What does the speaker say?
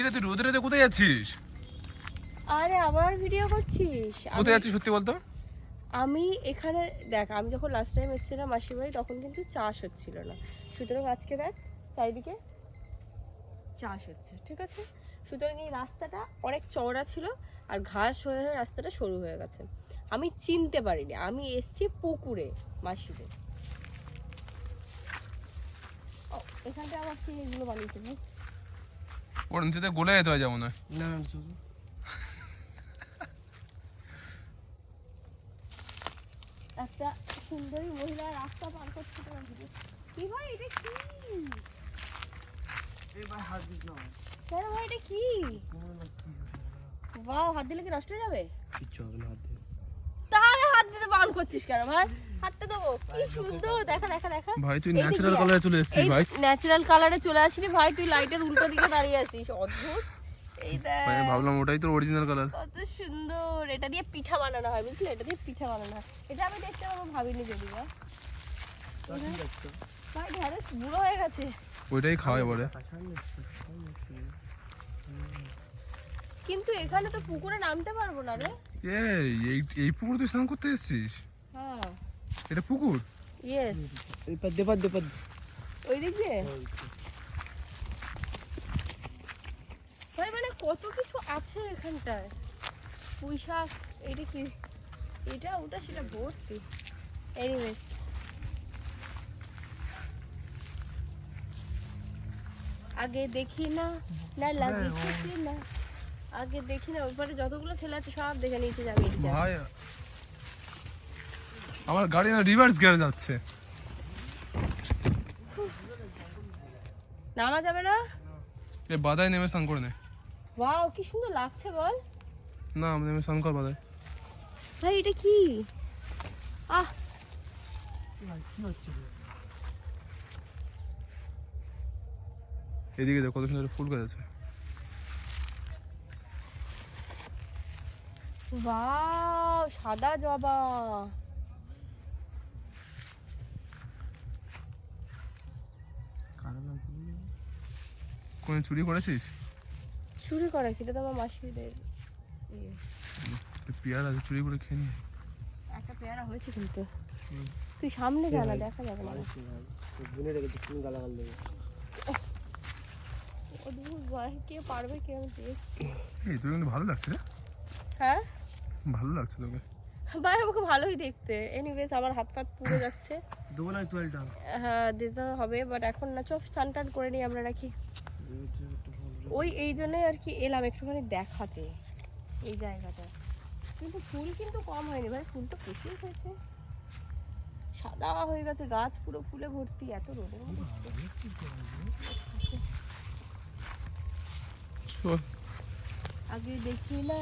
কিরে তুই রোদে রোদে কোথায় যাচ্ছিস? আরে আবার ভিডিও করছিস? কোথায় যাচ্ছিস সত্যি বলতো? আমি এখানে দেখ আমি যখন লাস্ট টাইম এসেছিলাম মাসির বাড়ি তখন কিন্তু চাষ হচ্ছিল না। সুতরাং আজকে দেখ চারিদিকে চাষ হচ্ছে ঠিক আছে? সুতরাং এই রাস্তাটা অনেক চওড়া ছিল আর ঘাস হয়ে হয়ে রাস্তাটা সরু হয়ে গেছে। আমি চিনতে পারিনি আমি এসছি পুকুরে মাসিদের ও, এখানটা আবার কি এগুলো বানিয়েছে ভাই? ওর নিচেতে গলে যেতে হয় যেমন না না একটা সুন্দরী মহিলা রাস্তা পার করছে কি ভাই এটা কি? এই ভাই হাত দিস না কেন ভাই এটা কি? বাও হাত দিলে কি নষ্ট হয়ে যাবে? কিচ্ছু হবে না হাত হাত দিতে বান করছিস কেন ভাই? হাতটা দেবো। কি সুন্দর। দেখা দেখা দেখা। ভাই তুই ন্যাচারাল কালারে চলে এসেছিস ভাই। ন্যাচারাল কালারে চলে আসিনি ভাই তুই লাইটের উল্টো দিকে দাঁড়িয়ে আছিস অদ্ভুত। এই দেখ। ভাই ভাবলাম ওটাই তোর অরিজিনাল কালার কত সুন্দর। এটা দিয়ে পিঠা বানানো হয় বুঝলি? এটা দিয়ে পিঠা বানানো হয়। এটা আমি দেখতে পাবো ভাবিনি যদি বা ভাই ঢ্যাঁড়স বুড়ো হয়ে গেছে। ওইটাই খাওয়াই বলে কিন্তু এখানে তো পুকুরে নামতে পারব না রে। এই এই এই তুই স্নান করতে এসেছিস? হ্যাঁ। এটা পুকুর? ইয়েস এই পাত দে পাত দে পাত ওই দিক দিয়ে? মানে কত কিছু আছে এখানটায়? পুঁই শাক এটা কি? এটা ওটা সেটা ভর্তি। এনিওয়েজ আগে দেখি না না লাগে না। আগে দেখি না ওইপারে যতগুলো ছেলে আছে সব দেখে নিয়েছে যাবে ভাই আমার গাড়ি না রিভার্স গিয়ারে যাচ্ছে। নামা যাবে না? এই বাদায় নেমে স্নান করে নে। ওয়াও কি সুন্দর লাগছে বল। না আমি নেমে স্নান কর বাদায়। ভাই এটা কি? আহ। এদিকে দেখ কত সুন্দর ফুল গাছ আছে। ওয়াও সাদা জবা। কোনো চুরি করেছিস? চুরি করে খেতে তো আমার মাসিদের ইয়ে। পেয়ারা চুরি করে খেয়ে একটা পেয়ারা হয়েছে কিন্তু। তুই সামনে যা না দেখা যাবে না। বুনে রেখেছি তুমি গালাগাল দেবে। ভয়, কে পারবে কে আমি দেখছি। এই তুই কিন্তু ভালো লাগছে হ্যাঁ? ভালো লাগছে তোকে। ভাই আমাকে ভালোই দেখতে। এনিওয়েজ আমার হাত ফাত পুড়ে যাচ্ছে। দেবো না তোয়ালটা হ্যাঁ দিতে হবে বাট এখন না চপ স্নান টান করে নিই আমরা নাকি। ওই এই জন্যই আর কি এলাম একটুখানি দেখাতে এই জায়গাটা। কিন্তু ফুল কিন্তু কম হয়নি ভাই ফুল তো প্রচুর হয়েছে। সাদা হয়ে গেছে গাছ পুরো ফুলে ভর্তি এত রোদের মধ্যে আগে দেখি না